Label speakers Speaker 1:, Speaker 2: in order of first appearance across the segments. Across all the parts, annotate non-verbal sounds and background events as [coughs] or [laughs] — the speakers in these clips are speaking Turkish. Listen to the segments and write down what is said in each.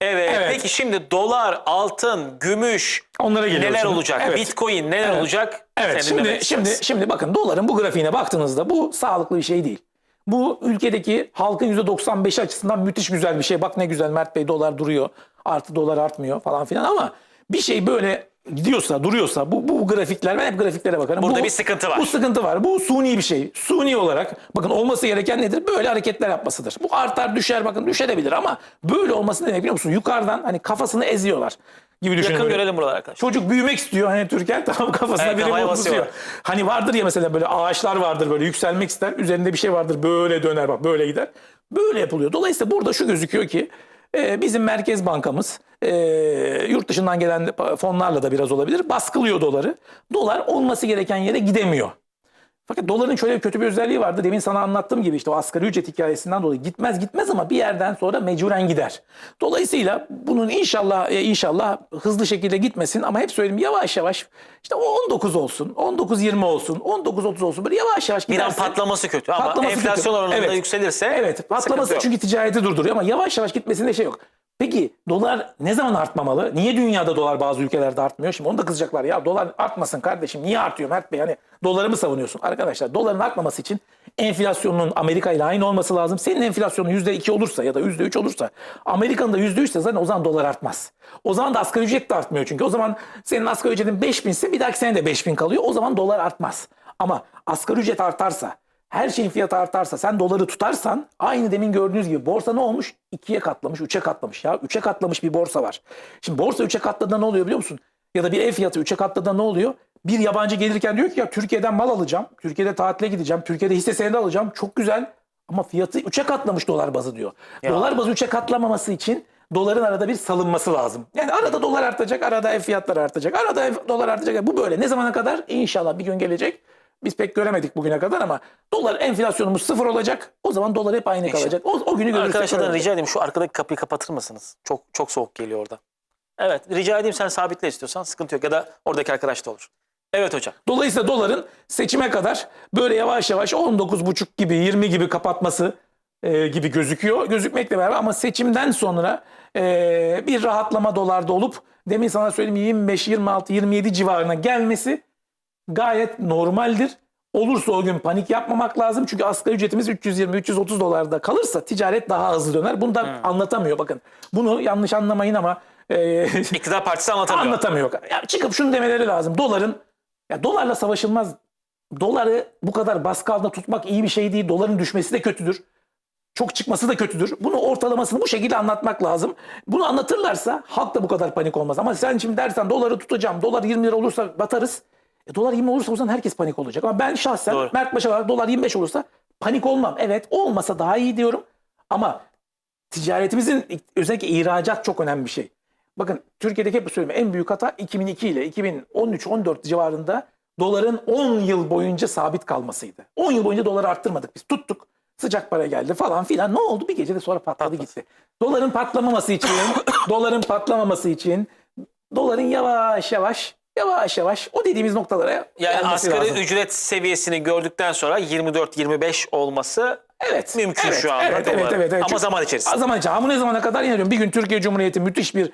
Speaker 1: Evet.
Speaker 2: Evet.
Speaker 1: Peki şimdi dolar, altın, gümüş
Speaker 2: Onlara geliyoruz
Speaker 1: neler
Speaker 2: şimdi.
Speaker 1: olacak?
Speaker 2: Evet.
Speaker 1: Bitcoin neler
Speaker 2: Evet.
Speaker 1: olacak?
Speaker 2: Evet şimdi şimdi şimdi bakın doların bu grafiğine baktığınızda bu sağlıklı bir şey değil. Bu ülkedeki halkın %95 açısından müthiş güzel bir şey. Bak ne güzel Mert Bey dolar duruyor. Artı dolar artmıyor falan filan ama bir şey böyle gidiyorsa, duruyorsa bu, bu grafikler ben hep grafiklere bakarım.
Speaker 1: Burada
Speaker 2: Bu-
Speaker 1: bir sıkıntı var.
Speaker 2: Bu sıkıntı var. Bu suni bir şey. Suni olarak bakın olması gereken nedir? Böyle hareketler yapmasıdır. Bu artar düşer bakın düşebilir ama böyle olması demek biliyor musun? Yukarıdan hani kafasını eziyorlar gibi düşünün.
Speaker 1: Yakın
Speaker 2: böyle.
Speaker 1: görelim buralar arkadaşlar.
Speaker 2: Çocuk büyümek istiyor hani Türker tamam kafasına
Speaker 1: Evet,
Speaker 2: biri
Speaker 1: basıyor.
Speaker 2: Hani vardır ya mesela böyle ağaçlar vardır böyle yükselmek ister. Üzerinde bir şey vardır böyle döner bak böyle gider. Böyle yapılıyor. Dolayısıyla burada şu gözüküyor ki e, bizim Merkez Bankamız e, yurt dışından gelen fonlarla da biraz olabilir baskılıyor doları. Dolar olması gereken yere gidemiyor. Fakat doların şöyle bir kötü bir özelliği vardı. Demin sana anlattığım gibi işte o asgari ücret hikayesinden dolayı gitmez gitmez ama bir yerden sonra mecburen gider. Dolayısıyla bunun inşallah e, inşallah hızlı şekilde gitmesin ama hep söyleyeyim yavaş yavaş işte o 19 olsun, 19-20 olsun, 19-30 olsun böyle yavaş yavaş
Speaker 1: Bir an
Speaker 2: giderse.
Speaker 1: patlaması kötü ama
Speaker 2: Patlaması
Speaker 1: enflasyon
Speaker 2: kötü.
Speaker 1: oranında
Speaker 2: Evet.
Speaker 1: yükselirse
Speaker 2: Evet patlaması çünkü ticareti durduruyor ama yavaş yavaş gitmesinde şey yok. Peki dolar ne zaman artmamalı? Niye dünyada dolar bazı ülkelerde artmıyor? Şimdi onu da kızacaklar ya dolar artmasın kardeşim niye artıyor Mert Bey? Hani doları mı savunuyorsun? Arkadaşlar doların artmaması için enflasyonun Amerika ile aynı olması lazım. Senin enflasyonun %2 olursa ya da %3 olursa Amerika'nın da %3 ise zaten o zaman dolar artmaz. O zaman da asgari ücret de artmıyor çünkü. O zaman senin asgari ücretin 5000 ise bir dahaki sene de 5000 kalıyor. O zaman dolar artmaz. Ama asgari ücret artarsa her şeyin fiyatı artarsa sen doları tutarsan aynı demin gördüğünüz gibi borsa ne olmuş? İkiye katlamış, üçe katlamış ya. Üçe katlamış bir borsa var. Şimdi borsa üçe katladığında ne oluyor biliyor musun? Ya da bir ev fiyatı üçe katladığında ne oluyor? Bir yabancı gelirken diyor ki ya Türkiye'den mal alacağım. Türkiye'de tatile gideceğim. Türkiye'de hisse senedi alacağım. Çok güzel. Ama fiyatı üçe katlamış dolar bazı diyor. Dolar bazı üçe katlamaması için doların arada bir salınması lazım. Yani arada dolar artacak, arada ev fiyatları artacak, arada ev, dolar artacak. Bu böyle. Ne zamana kadar? İnşallah bir gün gelecek. Biz pek göremedik bugüne kadar ama dolar enflasyonumuz sıfır olacak. O zaman dolar hep aynı kalacak. O, o günü görürsek
Speaker 1: Arkadaşlardan rica edeyim şu arkadaki kapıyı kapatır mısınız? Çok çok soğuk geliyor orada. Evet rica edeyim sen sabitle istiyorsan sıkıntı yok ya da oradaki arkadaş da olur. Evet hocam.
Speaker 2: Dolayısıyla doların seçime kadar böyle yavaş yavaş 19,5 gibi 20 gibi kapatması e, gibi gözüküyor. Gözükmekle beraber ama seçimden sonra e, bir rahatlama dolarda olup demin sana söyleyeyim 25, 26, 27 civarına gelmesi gayet normaldir. Olursa o gün panik yapmamak lazım. Çünkü asgari ücretimiz 320-330 dolarda kalırsa ticaret daha hızlı döner. Bunu da anlatamıyor bakın. Bunu yanlış anlamayın ama e, [laughs]
Speaker 1: İktidar partisi anlatamıyor.
Speaker 2: Anlatamıyor. Ya çıkıp şunu demeleri lazım. Doların ya dolarla savaşılmaz. Doları bu kadar baskı altında tutmak iyi bir şey değil. Doların düşmesi de kötüdür. Çok çıkması da kötüdür. Bunu ortalamasını bu şekilde anlatmak lazım. Bunu anlatırlarsa halk da bu kadar panik olmaz. Ama sen şimdi dersen doları tutacağım. Dolar 20 lira olursa batarız. E, dolar 20 olursa o zaman herkes panik olacak. Ama ben şahsen
Speaker 1: Doğru.
Speaker 2: Mert Başa olarak dolar 25 olursa panik olmam. Evet olmasa daha iyi diyorum. Ama ticaretimizin özellikle ihracat çok önemli bir şey. Bakın Türkiye'deki hep söylüyorum en büyük hata 2002 ile 2013-14 civarında doların 10 yıl boyunca sabit kalmasıydı. 10 yıl boyunca doları arttırmadık biz tuttuk. Sıcak para geldi falan filan. Ne oldu? Bir gecede sonra patladı gitti. Doların patlamaması için, [coughs] doların patlamaması için doların yavaş yavaş yavaş yavaş o dediğimiz noktalara
Speaker 1: Yani
Speaker 2: gelmesi
Speaker 1: asgari
Speaker 2: lazım.
Speaker 1: ücret seviyesini gördükten sonra 24-25 olması
Speaker 2: Evet.
Speaker 1: mümkün
Speaker 2: evet,
Speaker 1: şu anda.
Speaker 2: Evet, evet,
Speaker 1: doların.
Speaker 2: evet, evet.
Speaker 1: Ama
Speaker 2: Çünkü-
Speaker 1: zaman içerisinde.
Speaker 2: Zaman içerisinde. Ama ne zamana kadar yine diyorum bir gün Türkiye Cumhuriyeti müthiş bir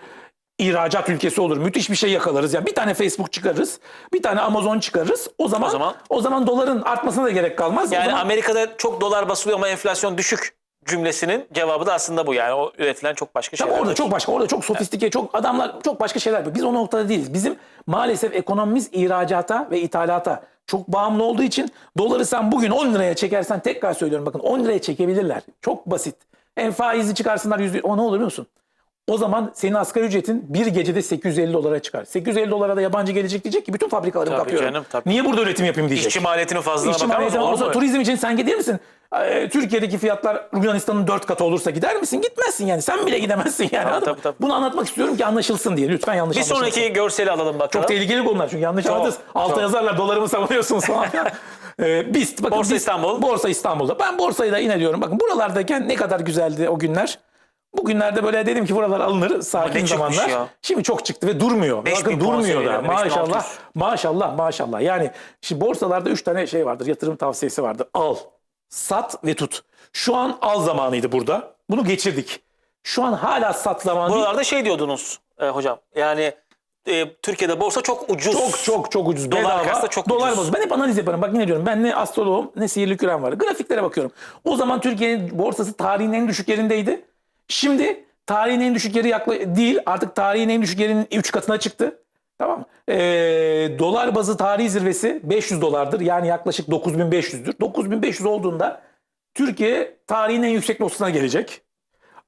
Speaker 2: ihracat ülkesi olur. Müthiş bir şey yakalarız. Yani bir tane Facebook çıkarırız. Bir tane Amazon çıkarırız. O zaman
Speaker 1: O zaman-
Speaker 2: o zaman doların artmasına da gerek kalmaz. o
Speaker 1: Yani
Speaker 2: zaman,
Speaker 1: Amerika'da çok dolar basılıyor ama enflasyon düşük cümlesinin cevabı da aslında bu. Yani o üretilen çok başka
Speaker 2: Tabii
Speaker 1: şeyler.
Speaker 2: orada
Speaker 1: var.
Speaker 2: çok başka, orada çok sofistike, çok adamlar çok başka şeyler yapıyor. Biz o noktada değiliz. Bizim maalesef ekonomimiz ihracata ve ithalata çok bağımlı olduğu için doları sen bugün 10 liraya çekersen tekrar söylüyorum bakın 10 liraya çekebilirler. Çok basit. En faizi çıkarsınlar yüzde ama ne olur biliyor musun? O zaman senin asgari ücretin bir gecede 850 dolara çıkar. 850 dolara da yabancı gelecek diyecek ki bütün fabrikalarımı
Speaker 1: Tabii
Speaker 2: kapıyorum.
Speaker 1: canım, tabii.
Speaker 2: Niye burada üretim yapayım diyecek.
Speaker 1: İşçi maliyetinin fazlalığına
Speaker 2: İşçi
Speaker 1: mısın? Olur mu?
Speaker 2: turizm için sen gider misin? Ee, Türkiye'deki fiyatlar Yunanistan'ın dört katı olursa gider misin? Gitmezsin yani. Sen bile gidemezsin yani. mı?
Speaker 1: tabii, tabii.
Speaker 2: Bunu anlatmak istiyorum ki anlaşılsın diye. Lütfen yanlış
Speaker 1: Bir sonraki görseli alalım bakalım.
Speaker 2: Çok tehlikeli konular çünkü yanlış
Speaker 1: Çok,
Speaker 2: anladınız. Alta
Speaker 1: çok.
Speaker 2: yazarlar dolarımı savunuyorsunuz falan. [laughs] ee, biz, bakın,
Speaker 1: Borsa
Speaker 2: biz-
Speaker 1: İstanbul.
Speaker 2: Borsa İstanbul'da. Ben borsayı da yine diyorum. Bakın buralardayken ne kadar güzeldi o günler. Bugünlerde böyle dedim ki buralar alınır sakin zamanlar.
Speaker 1: ya?
Speaker 2: Şimdi çok çıktı ve durmuyor.
Speaker 1: 5000
Speaker 2: Bakın durmuyor da. Maşallah.
Speaker 1: 5600.
Speaker 2: Maşallah maşallah. Yani şimdi borsalarda 3 tane şey vardır. Yatırım tavsiyesi vardır. Al, sat ve tut. Şu an al zamanıydı burada. Bunu geçirdik. Şu an hala sat zaman değil.
Speaker 1: Buralarda şey diyordunuz e, hocam. Yani e, Türkiye'de borsa çok ucuz.
Speaker 2: Çok çok çok ucuz.
Speaker 1: Dolar
Speaker 2: Bedava.
Speaker 1: karşısında çok
Speaker 2: Dolar
Speaker 1: ucuz.
Speaker 2: bozuk. Ben hep analiz yaparım. Bak ne diyorum. Ben ne astroloğum ne sihirli kürem var. Grafiklere bakıyorum. O zaman Türkiye'nin borsası tarihin en düşük yerindeydi. Şimdi tarihin en düşük yeri yakla değil. Artık tarihin en düşük yerinin 3 katına çıktı. Tamam mı? Ee, dolar bazı tarihi zirvesi 500 dolardır. Yani yaklaşık 9500'dür. 9500 olduğunda Türkiye tarihin en yüksek noktasına gelecek.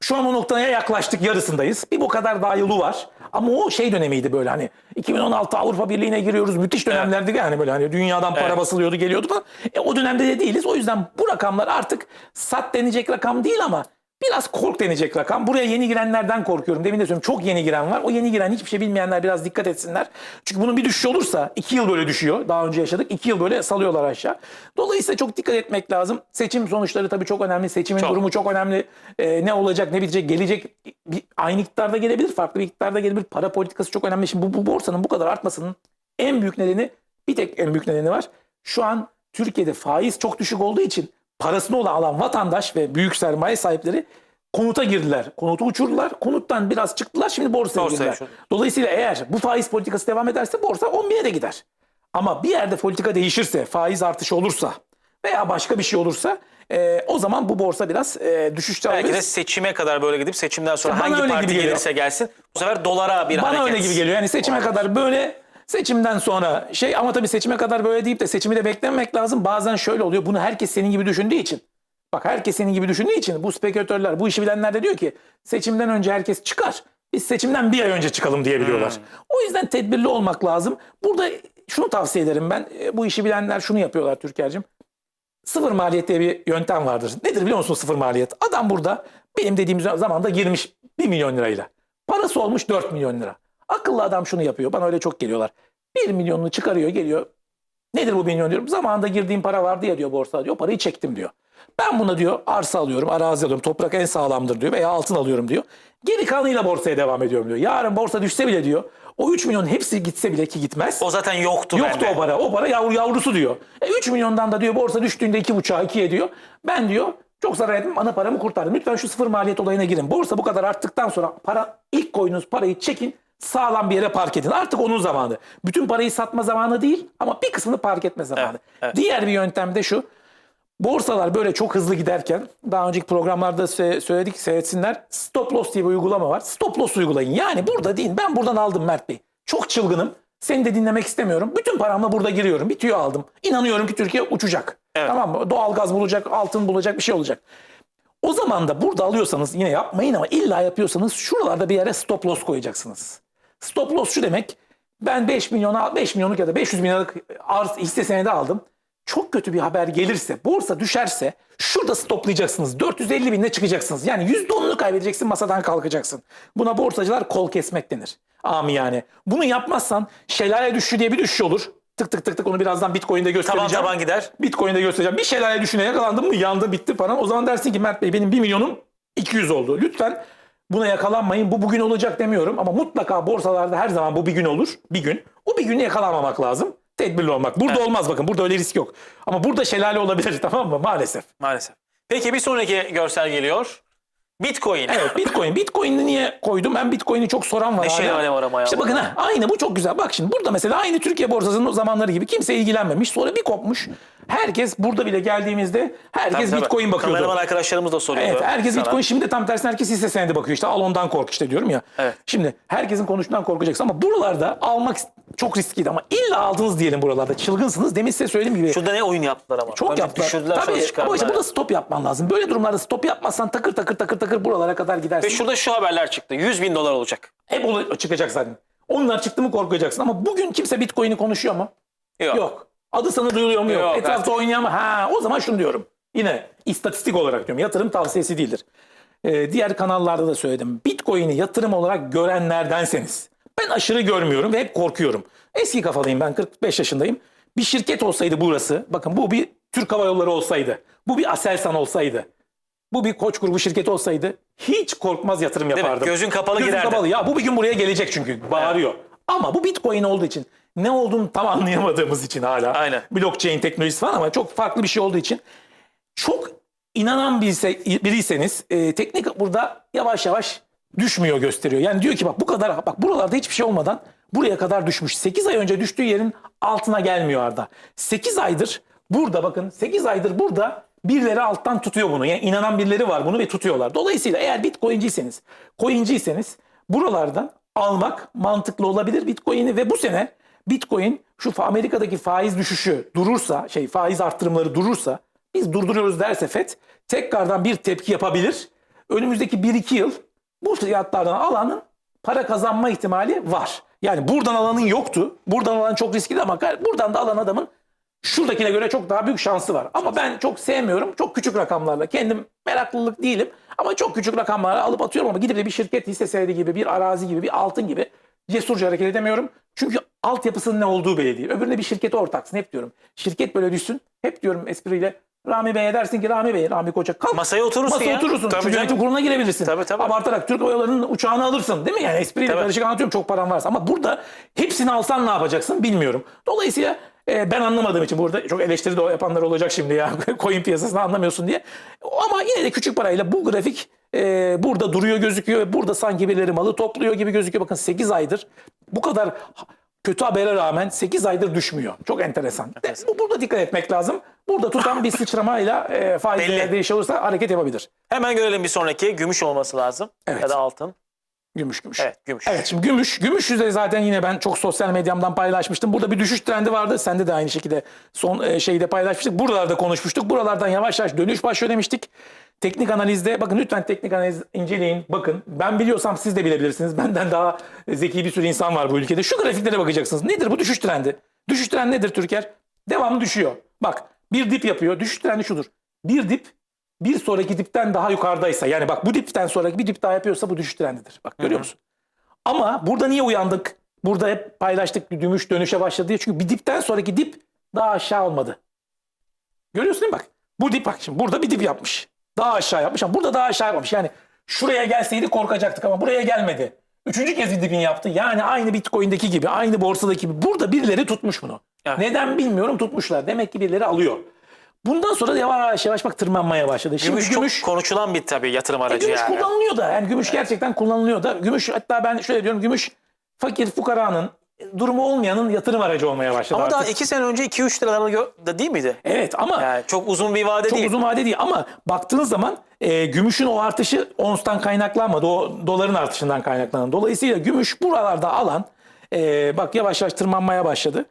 Speaker 2: Şu an o noktaya yaklaştık yarısındayız. Bir bu kadar daha yolu var. Ama o şey dönemiydi böyle hani 2016 Avrupa Birliği'ne giriyoruz. Müthiş dönemlerdi yani böyle hani dünyadan para
Speaker 1: Evet.
Speaker 2: basılıyordu geliyordu falan. E, o dönemde de değiliz. O yüzden bu rakamlar artık sat denecek rakam değil ama biraz kork denecek rakam. Buraya yeni girenlerden korkuyorum. Demin de söylüyorum çok yeni giren var. O yeni giren hiçbir şey bilmeyenler biraz dikkat etsinler. Çünkü bunun bir düşüşü olursa 2 yıl böyle düşüyor. Daha önce yaşadık. 2 yıl böyle salıyorlar aşağı. Dolayısıyla çok dikkat etmek lazım. Seçim sonuçları tabii çok önemli. Seçimin
Speaker 1: Çok.
Speaker 2: durumu çok önemli. Ee, ne olacak, ne bitecek, gelecek bir, aynı iktidarda gelebilir, farklı bir iktidarda gelebilir. Para politikası çok önemli. Şimdi bu, bu borsanın bu kadar artmasının en büyük nedeni, bir tek en büyük nedeni var. Şu an Türkiye'de faiz çok düşük olduğu için parasını olan alan vatandaş ve büyük sermaye sahipleri konuta girdiler. Konutu uçurdular. Konuttan biraz çıktılar. Şimdi borsaya,
Speaker 1: Borsaya
Speaker 2: girdiler.
Speaker 1: uçurdu.
Speaker 2: Dolayısıyla eğer bu faiz politikası devam ederse borsa 10 bine de gider. Ama bir yerde politika değişirse, faiz artışı olursa veya başka bir şey olursa e, o zaman bu borsa biraz e, düşüşte
Speaker 1: Belki de seçime kadar böyle gidip seçimden sonra
Speaker 2: Bana
Speaker 1: hangi parti gelirse gelsin bu sefer dolara bir
Speaker 2: Bana
Speaker 1: hareket.
Speaker 2: öyle gibi geliyor. Yani seçime kadar böyle seçimden sonra şey ama tabii seçime kadar böyle deyip de seçimi de beklememek lazım. Bazen şöyle oluyor. Bunu herkes senin gibi düşündüğü için. Bak herkes senin gibi düşündüğü için bu spekülatörler, bu işi bilenler de diyor ki seçimden önce herkes çıkar. Biz seçimden bir ay önce çıkalım diyebiliyorlar. O yüzden tedbirli olmak lazım. Burada şunu tavsiye ederim ben. E, Bu işi bilenler şunu yapıyorlar Türker'cim. Sıfır maliyet diye bir yöntem vardır. Nedir biliyor musun sıfır maliyet? Adam burada benim dediğim zamanda girmiş 1 milyon lirayla. Parası olmuş 4 milyon lira. Akıllı adam şunu yapıyor. Bana öyle çok geliyorlar. 1 milyonunu çıkarıyor geliyor. Nedir bu 1 milyon diyorum. Zamanında girdiğim para vardı ya diyor borsada diyor. Parayı çektim diyor. Ben buna diyor arsa alıyorum, arazi alıyorum, toprak en sağlamdır diyor veya altın alıyorum diyor. Geri kalanıyla borsaya devam ediyorum diyor. Yarın borsa düşse bile diyor. O 3 milyon hepsi gitse bile ki gitmez.
Speaker 1: O zaten yoktu,
Speaker 2: Yoktu
Speaker 1: bende.
Speaker 2: o para. O para yavru yavrusu diyor. E 3 milyondan da diyor borsa düştüğünde 2,5'a 2'ye diyor. Ben diyor çok zarar ettim ana paramı kurtardım. Lütfen şu sıfır maliyet olayına girin. Borsa bu kadar arttıktan sonra para ilk koyduğunuz parayı çekin sağlam bir yere park edin. Artık onun zamanı. Bütün parayı satma zamanı değil ama bir kısmını park etme zamanı.
Speaker 1: Evet, evet.
Speaker 2: Diğer bir yöntem de şu. Borsalar böyle çok hızlı giderken daha önceki programlarda sö- söyledik seyretsinler. Stop loss diye bir uygulama var. Stop loss uygulayın. Yani burada değil. Ben buradan aldım Mert Bey. Çok çılgınım. Seni de dinlemek istemiyorum. Bütün paramla burada giriyorum. Bir tüyo aldım. İnanıyorum ki Türkiye uçacak.
Speaker 1: Evet.
Speaker 2: Tamam mı? Doğalgaz bulacak, altın bulacak bir şey olacak. O zaman da burada alıyorsanız yine yapmayın ama illa yapıyorsanız şuralarda bir yere stop loss koyacaksınız. Stop loss şu demek. Ben 5 milyona 5 milyonluk ya da 500 bin liralık arz hisse senedi aldım. Çok kötü bir haber gelirse, borsa düşerse şurada stoplayacaksınız. 450 binle çıkacaksınız. Yani %10'unu kaybedeceksin, masadan kalkacaksın. Buna borsacılar kol kesmek denir. Ami yani. Bunu yapmazsan şelale düşüşü diye bir düşüş olur. Tık tık tık tık onu birazdan Bitcoin'de göstereceğim.
Speaker 1: Taban taban gider.
Speaker 2: Bitcoin'de göstereceğim. Bir şelale düşüne yakalandım mı yandı bitti falan. O zaman dersin ki Mert Bey benim 1 milyonum 200 oldu. Lütfen buna yakalanmayın. Bu bugün olacak demiyorum ama mutlaka borsalarda her zaman bu bir gün olur. Bir gün. O bir günü yakalanmamak lazım. Tedbirli olmak. Burada olmaz bakın. Burada öyle risk yok. Ama burada şelale olabilir [laughs] tamam mı? Maalesef.
Speaker 1: Maalesef. Peki bir sonraki görsel geliyor. Bitcoin.
Speaker 2: Evet Bitcoin. Bitcoin'i niye koydum? Ben Bitcoin'i çok soran var.
Speaker 1: Ne
Speaker 2: hala.
Speaker 1: şelale var ama ya.
Speaker 2: İşte bakın ha, aynı bu çok güzel. Bak şimdi burada mesela aynı Türkiye borsasının o zamanları gibi kimse ilgilenmemiş. Sonra bir kopmuş. Herkes burada bile geldiğimizde herkes
Speaker 1: Tabii, tabii.
Speaker 2: Bitcoin bakıyordu.
Speaker 1: Kameraman arkadaşlarımız da soruyordu.
Speaker 2: Evet herkes
Speaker 1: sana.
Speaker 2: Bitcoin şimdi de tam tersine herkes hisse senedi bakıyor işte al ondan kork işte diyorum ya.
Speaker 1: Evet.
Speaker 2: Şimdi herkesin konuştuğundan korkacaksın ama buralarda almak çok riskliydi ama illa aldınız diyelim buralarda çılgınsınız. Demin size söylediğim gibi
Speaker 1: Şurada ne oyun yaptılar ama.
Speaker 2: çok
Speaker 1: Önce
Speaker 2: yaptılar.
Speaker 1: Düşürdüler
Speaker 2: Tabii ama işte burada stop yapman lazım. Böyle durumlarda stop yapmazsan takır takır takır takır buralara kadar gidersin.
Speaker 1: Ve şurada şu haberler çıktı. 100 bin dolar olacak.
Speaker 2: Hep çıkacak zaten. Onlar çıktı mı korkacaksın ama bugün kimse Bitcoin'i konuşuyor mu?
Speaker 1: Yok.
Speaker 2: Yok. Adı sana duyuluyor mu? Yok.
Speaker 1: Yok,
Speaker 2: Etrafta oynayan mı? Ha, o zaman şunu diyorum. Yine istatistik olarak diyorum. Yatırım tavsiyesi değildir. Ee, diğer kanallarda da söyledim. Bitcoin'i yatırım olarak görenlerdenseniz. Ben aşırı görmüyorum ve hep korkuyorum. Eski kafalıyım ben 45 yaşındayım. Bir şirket olsaydı burası. Bakın bu bir Türk Hava Yolları olsaydı. Bu bir Aselsan olsaydı. Bu bir koç grubu şirketi olsaydı hiç korkmaz yatırım
Speaker 1: mi?
Speaker 2: yapardım.
Speaker 1: Gözün kapalı
Speaker 2: Gözün
Speaker 1: girerdin.
Speaker 2: kapalı. Ya bu bir gün buraya gelecek çünkü bağırıyor. Ama bu Bitcoin olduğu için ne olduğunu tam anlayamadığımız için hala.
Speaker 1: Aynen.
Speaker 2: Blockchain teknolojisi falan ama çok farklı bir şey olduğu için çok inanan birisi, biriyseniz e, teknik burada yavaş yavaş düşmüyor gösteriyor. Yani diyor ki bak bu kadar bak buralarda hiçbir şey olmadan buraya kadar düşmüş. 8 ay önce düştüğü yerin altına gelmiyor Arda. 8 aydır burada bakın 8 aydır burada birileri alttan tutuyor bunu. Yani inanan birileri var bunu ve tutuyorlar. Dolayısıyla eğer Bitcoin'ciyseniz, coin'ciyseniz buralardan almak mantıklı olabilir Bitcoin'i ve bu sene Bitcoin şu Amerika'daki faiz düşüşü durursa, şey faiz arttırımları durursa, biz durduruyoruz derse FED tekrardan bir tepki yapabilir. Önümüzdeki 1-2 yıl bu fiyatlardan alanın para kazanma ihtimali var. Yani buradan alanın yoktu. Buradan alan çok riskli ama buradan da alan adamın şuradakine göre çok daha büyük şansı var. Ama ben çok sevmiyorum. Çok küçük rakamlarla. Kendim meraklılık değilim. Ama çok küçük rakamlarla alıp atıyorum ama gidip de bir şirket hisse senedi gibi, bir arazi gibi, bir altın gibi cesurca hareket edemiyorum. Çünkü altyapısının ne olduğu belli değil. Öbürüne bir şirkete ortaksın. Hep diyorum. Şirket böyle düşsün. Hep diyorum espriyle. Rami Bey'e dersin ki Rami Bey, Rami Koçak kalk.
Speaker 1: Masaya oturursun
Speaker 2: Masaya
Speaker 1: ya.
Speaker 2: oturursun.
Speaker 1: Tabii canım.
Speaker 2: yönetim kuruluna girebilirsin.
Speaker 1: Tabii, tabii.
Speaker 2: Abartarak Türk Hava Yolları'nın uçağını alırsın değil mi? Yani espriyle
Speaker 1: Tabii.
Speaker 2: karışık anlatıyorum çok paran varsa. Ama burada hepsini alsan ne yapacaksın bilmiyorum. Dolayısıyla e, ben anlamadığım için burada çok eleştiri de yapanlar olacak şimdi ya. [laughs] Coin piyasasını anlamıyorsun diye. Ama yine de küçük parayla bu grafik e, burada duruyor gözüküyor. Burada sanki birileri malı topluyor gibi gözüküyor. Bakın 8 aydır bu kadar kötü habere rağmen 8 aydır düşmüyor. Çok enteresan. De, bu, burada dikkat etmek lazım. Burada tutan bir [laughs] sıçramayla e, faiz
Speaker 1: Belli.
Speaker 2: değişir olursa hareket yapabilir.
Speaker 1: Hemen görelim bir sonraki. Gümüş olması lazım.
Speaker 2: Evet.
Speaker 1: Ya da altın.
Speaker 2: Gümüş gümüş.
Speaker 1: Evet gümüş.
Speaker 2: Evet şimdi gümüş. Gümüş yüzde zaten yine ben çok sosyal medyamdan paylaşmıştım. Burada bir düşüş trendi vardı. Sende de aynı şekilde son e, şeyde paylaşmıştık. Buralarda konuşmuştuk. Buralardan yavaş yavaş dönüş başlıyor demiştik. Teknik analizde bakın lütfen teknik analiz inceleyin. Bakın ben biliyorsam siz de bilebilirsiniz. Benden daha zeki bir sürü insan var bu ülkede. Şu grafiklere bakacaksınız. Nedir bu düşüş trendi? Düşüş trendi nedir Türker? Devamlı düşüyor. Bak bir dip yapıyor. Düşüş trendi şudur. Bir dip bir sonraki dipten daha yukarıdaysa yani bak bu dipten sonraki bir dip daha yapıyorsa bu düşüş trendidir. Bak görüyor musun? Ama burada niye uyandık? Burada hep paylaştık gümüş dönüşe başladı diye. Çünkü bir dipten sonraki dip daha aşağı olmadı. Görüyorsun değil mi bak? Bu dip bak şimdi burada bir dip yapmış. Daha aşağı yapmış ama burada daha aşağı yapmamış. Yani şuraya gelseydi korkacaktık ama buraya gelmedi. Üçüncü kez bir dibini yaptı. Yani aynı Bitcoin'deki gibi, aynı borsadaki gibi. Burada birileri tutmuş bunu.
Speaker 1: Evet.
Speaker 2: Neden bilmiyorum tutmuşlar. Demek ki birileri alıyor. Bundan sonra da yavaş yavaş bak tırmanmaya başladı. Şimdi
Speaker 1: Gümüş,
Speaker 2: gümüş,
Speaker 1: çok konuşulan bir tabii yatırım
Speaker 2: e,
Speaker 1: aracı
Speaker 2: gümüş
Speaker 1: yani.
Speaker 2: kullanılıyor da. Yani gümüş gerçekten kullanılıyor da. Gümüş hatta ben şöyle diyorum gümüş fakir fukaranın durumu olmayanın yatırım aracı olmaya başladı
Speaker 1: Ama
Speaker 2: artık.
Speaker 1: daha iki sene önce 2-3 liralarla gö- da değil miydi?
Speaker 2: Evet ama
Speaker 1: Yani çok uzun bir vade
Speaker 2: çok
Speaker 1: değil.
Speaker 2: uzun vade değil ama baktığınız zaman e, gümüşün o artışı onstan kaynaklanmadı. O doların artışından kaynaklanan. Dolayısıyla gümüş buralarda alan e, bak yavaş yavaş tırmanmaya başladı.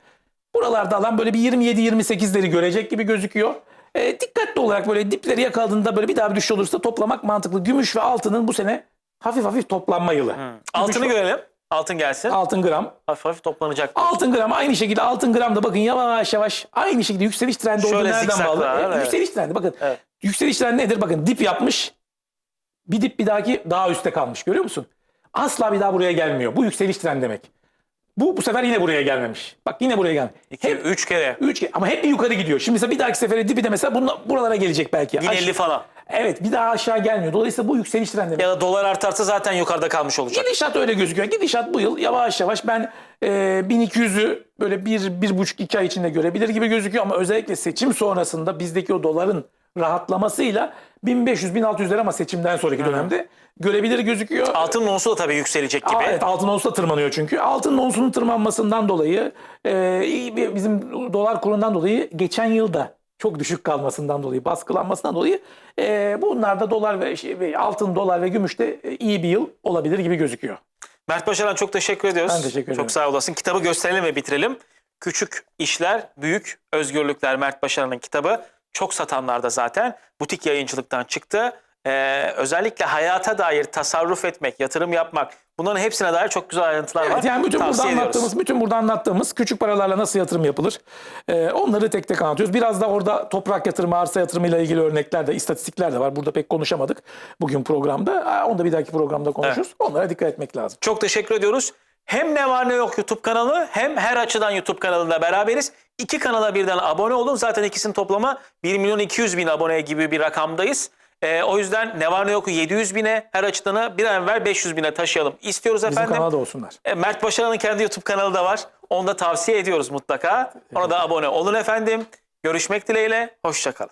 Speaker 2: Buralarda alan böyle bir 27-28'leri görecek gibi gözüküyor. E, dikkatli olarak böyle dipleri yakaladığında böyle bir daha bir düşüş olursa toplamak mantıklı. Gümüş ve altının bu sene hafif hafif toplanma yılı.
Speaker 1: Altını
Speaker 2: Gümüş-
Speaker 1: görelim. Altın gelsin.
Speaker 2: Altın gram.
Speaker 1: Hafif hafif toplanacak.
Speaker 2: Altın gram aynı şekilde altın gram da bakın yavaş yavaş aynı şekilde yükseliş trendi olduğu
Speaker 1: Şöyle
Speaker 2: nereden
Speaker 1: zikzaklar,
Speaker 2: bağlı? E,
Speaker 1: evet.
Speaker 2: Yükseliş trendi bakın.
Speaker 1: Evet.
Speaker 2: Yükseliş trendi nedir? Bakın dip yapmış. Bir dip bir dahaki daha üstte kalmış. Görüyor musun? Asla bir daha buraya gelmiyor. Bu yükseliş trendi demek. Bu bu sefer yine buraya gelmemiş. Bak yine buraya gelmiş.
Speaker 1: 2
Speaker 2: Hep
Speaker 1: 3 kere.
Speaker 2: üç ke- ama hep bir yukarı gidiyor. Şimdi mesela bir dahaki sefere dibi de mesela bunla, buralara gelecek belki.
Speaker 1: 1050
Speaker 2: Aş-
Speaker 1: falan.
Speaker 2: Evet bir daha aşağı gelmiyor. Dolayısıyla bu yükseliş trendi.
Speaker 1: Ya da dolar artarsa zaten yukarıda kalmış olacak.
Speaker 2: Gidişat öyle gözüküyor. Gidişat bu yıl yavaş yavaş ben e, 1200'ü böyle bir, bir buçuk iki ay içinde görebilir gibi gözüküyor ama özellikle seçim sonrasında bizdeki o doların rahatlamasıyla 1500-1600'ler ama seçimden sonraki dönemde görebilir gözüküyor.
Speaker 1: Altın onsu da tabii yükselecek gibi.
Speaker 2: Aa, evet altın onsu da tırmanıyor çünkü. Altın onsunun tırmanmasından dolayı e, bizim dolar kurundan dolayı geçen yılda çok düşük kalmasından dolayı, baskılanmasından dolayı e, bunlar da dolar ve, şey, altın, dolar ve gümüşte e, iyi bir yıl olabilir gibi gözüküyor.
Speaker 1: Mert Başaran çok teşekkür ediyoruz.
Speaker 2: Ben teşekkür ederim.
Speaker 1: Çok sağ olasın. Kitabı gösterelim ve bitirelim. Küçük İşler, Büyük Özgürlükler Mert Başaran'ın kitabı. Çok satanlar da zaten. Butik yayıncılıktan çıktı. Ee, özellikle hayata dair tasarruf etmek, yatırım yapmak bunların hepsine dair çok güzel ayrıntılar var.
Speaker 2: Evet, yani bütün burada
Speaker 1: ediyoruz.
Speaker 2: anlattığımız, bütün burada anlattığımız küçük paralarla nasıl yatırım yapılır? e, onları tek tek anlatıyoruz. Biraz da orada toprak yatırımı, arsa yatırımıyla ilgili örnekler de, istatistikler de var. Burada pek konuşamadık bugün programda. Onu da bir dahaki programda konuşuruz. Onlara dikkat etmek lazım.
Speaker 1: Çok teşekkür ediyoruz. Hem Ne Var Ne Yok YouTube kanalı hem Her Açıdan YouTube kanalında beraberiz. İki kanala birden abone olun. Zaten ikisinin toplama 1 milyon 200 bin aboneye gibi bir rakamdayız. Ee, o yüzden Ne Var Ne Yok'u 700 bine, Her Açıdan'ı bir an evvel 500 bine taşıyalım istiyoruz
Speaker 2: Bizim
Speaker 1: efendim.
Speaker 2: kanalda olsunlar.
Speaker 1: E, Mert Başaran'ın kendi YouTube kanalı da var. Onu da tavsiye ediyoruz mutlaka. Ona da abone olun efendim. Görüşmek dileğiyle. Hoşçakalın.